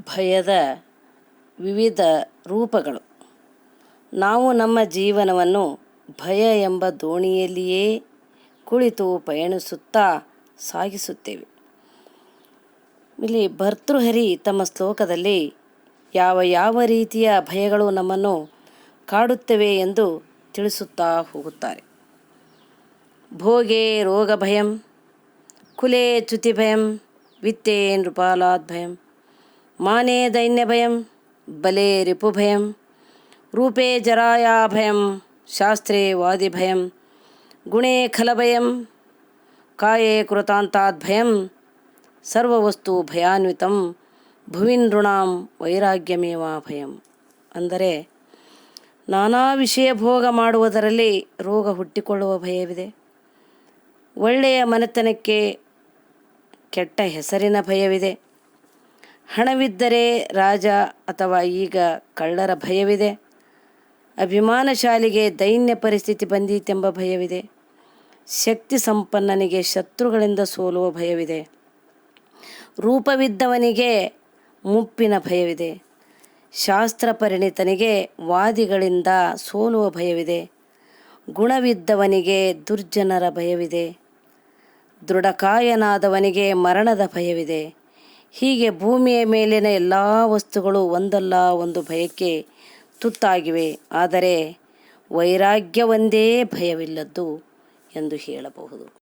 ಭಯದ ವಿವಿಧ ರೂಪಗಳು. ನಾವು ನಮ್ಮ ಜೀವನವನ್ನು ಭಯ ಎಂಬ ದೋಣಿಯಲ್ಲಿಯೇ ಕುಳಿತು ಪಯಣಿಸುತ್ತಾ ಸಾಗಿಸುತ್ತೇವೆ. ಇಲ್ಲಿ ಭರ್ತೃಹರಿ ತಮ್ಮ ಶ್ಲೋಕದಲ್ಲಿ ಯಾವ ಯಾವ ರೀತಿಯ ಭಯಗಳು ನಮ್ಮನ್ನು ಕಾಡುತ್ತವೆ ಎಂದು ತಿಳಿಸುತ್ತಾ ಹೋಗುತ್ತಾರೆ. ಭೋಗೆ ರೋಗ ಭಯಂ ಕುಲೆ ಚ್ಯುತಿ ಭಯಂ ವಿತ್ತೇ ನೃಪಾಲಾದ್ ಭಯಂ ಮಾನೇ ದೈನ್ಯ ಭಯಂ ಬಲೆ ರಿಪು ಭಯಂ ರೂಪೇ ಜರಾಯಾಭಯಂ ಶಾಸ್ತ್ರೇ ವಾದಿ ಭಯಂ ಗುಣೇ ಖಲಭಯಂ ಕಾಯೇ ಕೃತಾಂತಾದ್ ಭಯಂ ಸರ್ವವಸ್ತು ಭಯಾನ್ವಿತಂ ಭುವಿನೃಣಾಂ ವೈರಾಗ್ಯಮೇವ ಭಯಂ ಅಂದರೆ ನಾನಾ ವಿಷಯ ಭೋಗ ಮಾಡುವುದರಲ್ಲಿ ರೋಗ ಹುಟ್ಟಿಕೊಳ್ಳುವ ಭಯವಿದೆ. ಒಳ್ಳೆಯ ಮನೆತನಕ್ಕೆ ಕೆಟ್ಟ ಹೆಸರಿನ ಭಯವಿದೆ. ಹಣವಿದ್ದರೆ ರಾಜ ಅಥವಾ ಈಗ ಕಳ್ಳರ ಭಯವಿದೆ. ಅಭಿಮಾನಶಾಲಿಗೆ ದೈನ್ಯ ಪರಿಸ್ಥಿತಿ ಬಂದೀತೆಂಬ ಭಯವಿದೆ. ಶಕ್ತಿ ಸಂಪನ್ನನಿಗೆ ಶತ್ರುಗಳಿಂದ ಸೋಲುವ ಭಯವಿದೆ. ರೂಪವಿದ್ದವನಿಗೆ ಮುಪ್ಪಿನ ಭಯವಿದೆ. ಶಾಸ್ತ್ರ ಪರಿಣಿತನಿಗೆ ವಾದಿಗಳಿಂದ ಸೋಲುವ ಭಯವಿದೆ. ಗುಣವಿದ್ದವನಿಗೆ ದುರ್ಜನರ ಭಯವಿದೆ. ದೃಢಕಾಯನಾದವನಿಗೆ ಮರಣದ ಭಯವಿದೆ. ಹೀಗೆ ಭೂಮಿಯ ಮೇಲಿನ ಎಲ್ಲ ವಸ್ತುಗಳು ಒಂದಲ್ಲ ಒಂದು ಭಯಕ್ಕೆ ತುತ್ತಾಗಿವೆ. ಆದರೆ ವೈರಾಗ್ಯವೊಂದೇ ಭಯವಿಲ್ಲದ್ದು ಎಂದು ಹೇಳಬಹುದು.